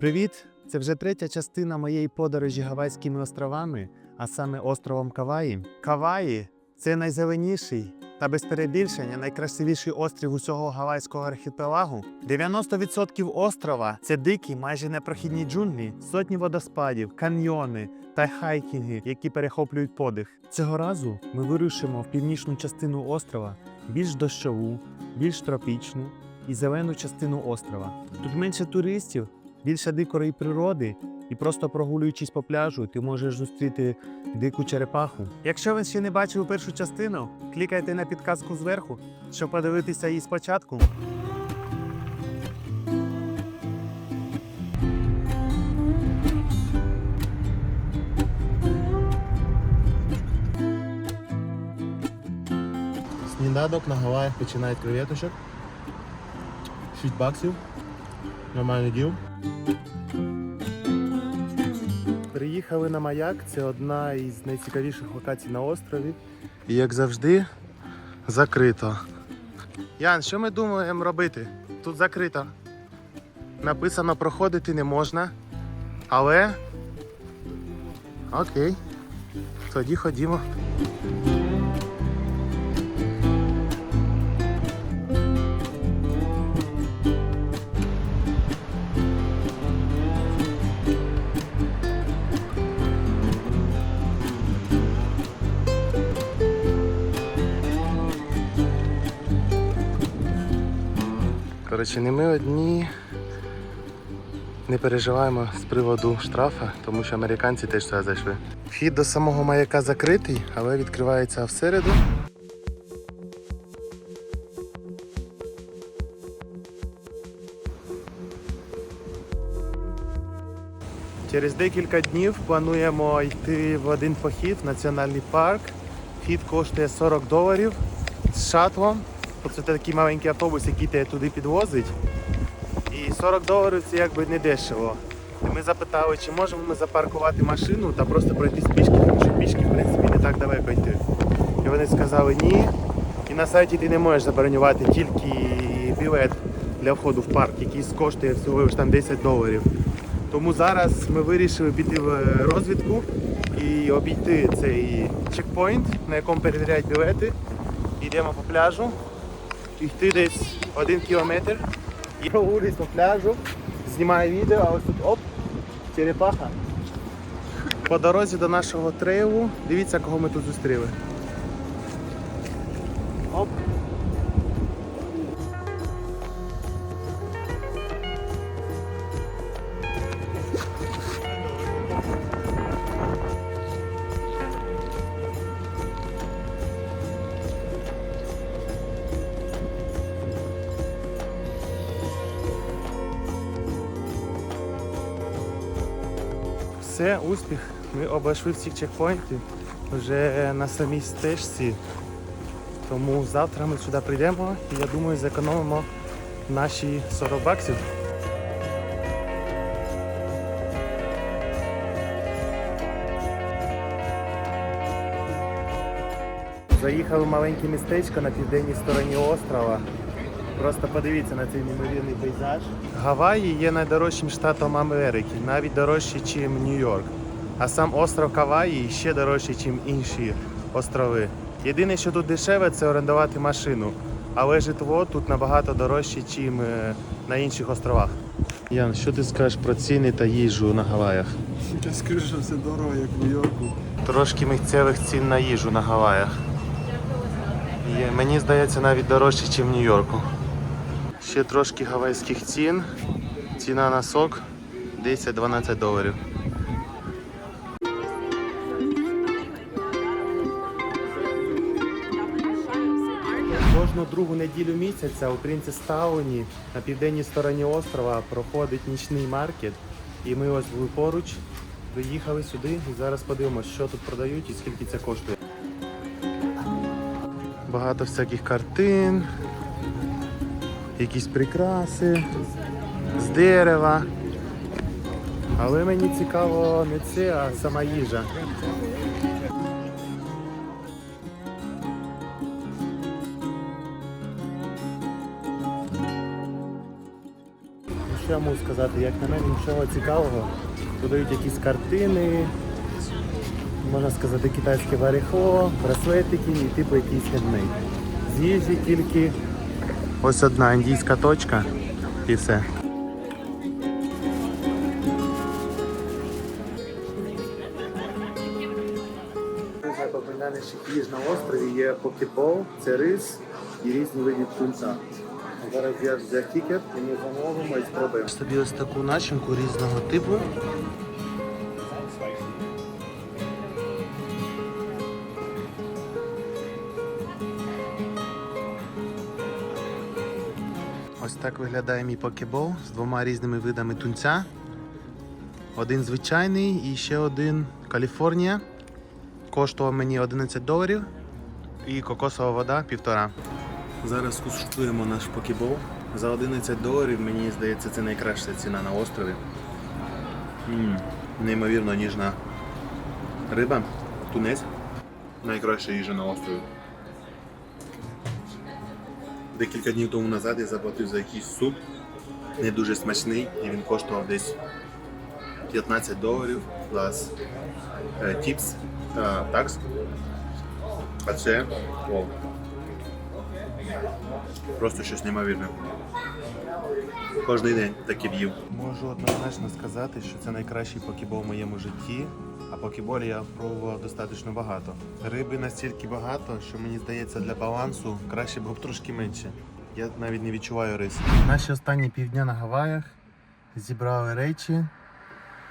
Привіт! Це вже третя частина моєї подорожі Гавайськими островами, а саме островом Каваї. Каваї це найзеленіший та без перебільшення найкрасивіший острів усього Гавайського архіпелагу. 90% острова це дикі, майже непрохідні джунглі, сотні водоспадів, каньйони та хайкінги, які перехоплюють подих. Цього разу ми вирушимо в північну частину острова, більш дощову, більш тропічну і зелену частину острова. Тут менше туристів, більше дикої природи, і просто прогулюючись по пляжу, ти можеш зустріти дику черепаху. Якщо ви ще не бачили першу частину, клікайте на підказку зверху, щоб подивитися її спочатку. Сніданок на Гаваях починають креветочок. 6 баксів. Нормальний діл. Приїхали на маяк. Це одна із найцікавіших локацій на острові. І як завжди, закрито. Ян, що ми думаємо робити? Тут закрито. Написано проходити не можна. Але. Окей. Тоді ходімо. Коротше, не ми одні не переживаємо з приводу штрафа, тому що американці теж сюди зайшли. Вхід до самого маяка закритий, але відкривається всереду. Через декілька днів плануємо йти в один похід в національний парк. Вхід коштує 40 доларів з шатлом. Це такий маленький автобус, який тебе туди підвозить. І 40 доларів це якби не дешево. І ми запитали, чи можемо ми запаркувати машину та просто пройтись пішки, тому що пішки, в принципі, не так далеко йти. І вони сказали ні. І на сайті ти не можеш забронювати тільки білет для входу в парк, який коштує всього лиш там 10 доларів. Тому зараз ми вирішили піти в розвідку і обійти цей чекпоінт, на якому перевіряють білети. Йдемо по пляжу, йти десь один кілометр. Я прогулююсь по пляжу, знімаю відео, а ось тут оп, черепаха. По дорозі до нашого трейлу, дивіться, кого ми тут зустріли. Оп. Все, успіх. Ми обійшли всі чекпоінти вже на самій стежці. Тому завтра ми сюди прийдемо і я думаю зекономимо наші 40 баксів. Заїхали в маленьке містечко на південній стороні острова. Просто подивіться на цей неймовірний пейзаж. Гаваї є найдорожчим штатом Америки, навіть дорожче, ніж Нью-Йорк. А сам остров Каваї ще дорожче, ніж інші острови. Єдине, що тут дешеве, це орендувати машину. Але житло тут набагато дорожче, ніж на інших островах. Ян, що ти скажеш про ціни та їжу на Гаваях? Я скажу, що все дорого, як в Нью-Йорку. Трошки місцевих цін на їжу на Гаваях. Є, мені здається, навіть дорожче, ніж в Нью-Йорку. Ще трошки гавайських цін. Ціна на сок 10-12 доларів. Кожну другу неділю місяця у Принцестауні на південній стороні острова проходить нічний маркет. І ми ось були поруч, приїхали сюди і зараз подивимося, що тут продають і скільки це коштує. Багато всяких картин, якісь прикраси з дерева. Але мені цікаво не це, а сама їжа. Що я можу сказати, як на мене, нічого цікавого. Подають якісь картини, можна сказати, китайське барихло, браслетики і типу якийсь хендмейд. З їжі тільки ось одна індійська точка і все. Найпопулярніших їж на острові є покебол, це рис і різні види тунця. Зараз я взяв тікет і ми замовимо і спробуємо. Собі ось таку начинку різного типу. Ось так виглядає мій покебол з двома різними видами тунця. Один звичайний і ще один Каліфорнія. Коштував мені 11 доларів і кокосова вода півтора. Зараз куштуємо наш покебол. За 11 доларів, мені здається, це найкраща ціна на острові. м неймовірно ніжна риба, тунець. Найкраща їжа на острові. Декілька днів тому назад я заплатив за якийсь суп, не дуже смачний, і він коштував десь 15 доларів плюс е, тіпс такс. А це о, просто щось неймовірне. Кожний день таке б'їв. Можу однозначно сказати, що це найкращий покебол в моєму житті. А покеболі я пробував достатньо багато. Риби настільки багато, що мені здається для балансу краще було б трошки менше. Я навіть не відчуваю рис. Наші останні півдня на Гаваях зібрали речі.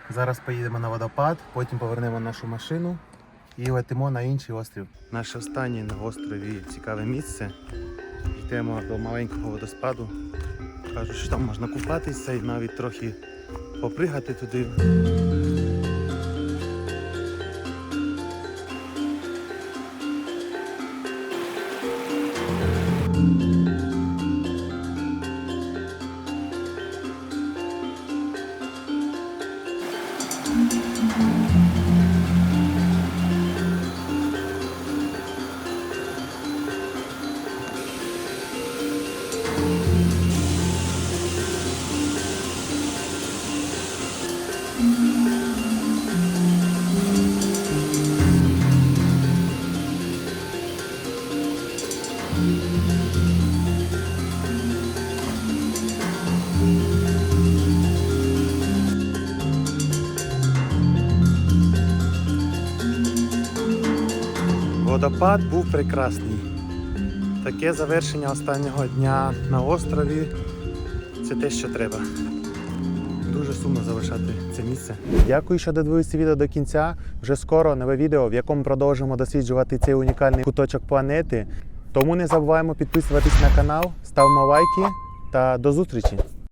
Зараз поїдемо на водопад, потім повернемо нашу машину і летимо на інший острів. Наше останнє на острові цікаве місце. Йдемо до маленького водоспаду. Кажуть, що там можна купатися і навіть трохи попригати туди. Водопад був прекрасний. Таке завершення останнього дня на острові це те, що треба. Дуже сумно залишати це місце. Дякую, що додивилися відео до кінця. Вже скоро нове відео, в якому продовжимо досліджувати цей унікальний куточок планети. Тому не забуваємо підписуватись на канал, ставимо лайки та до зустрічі!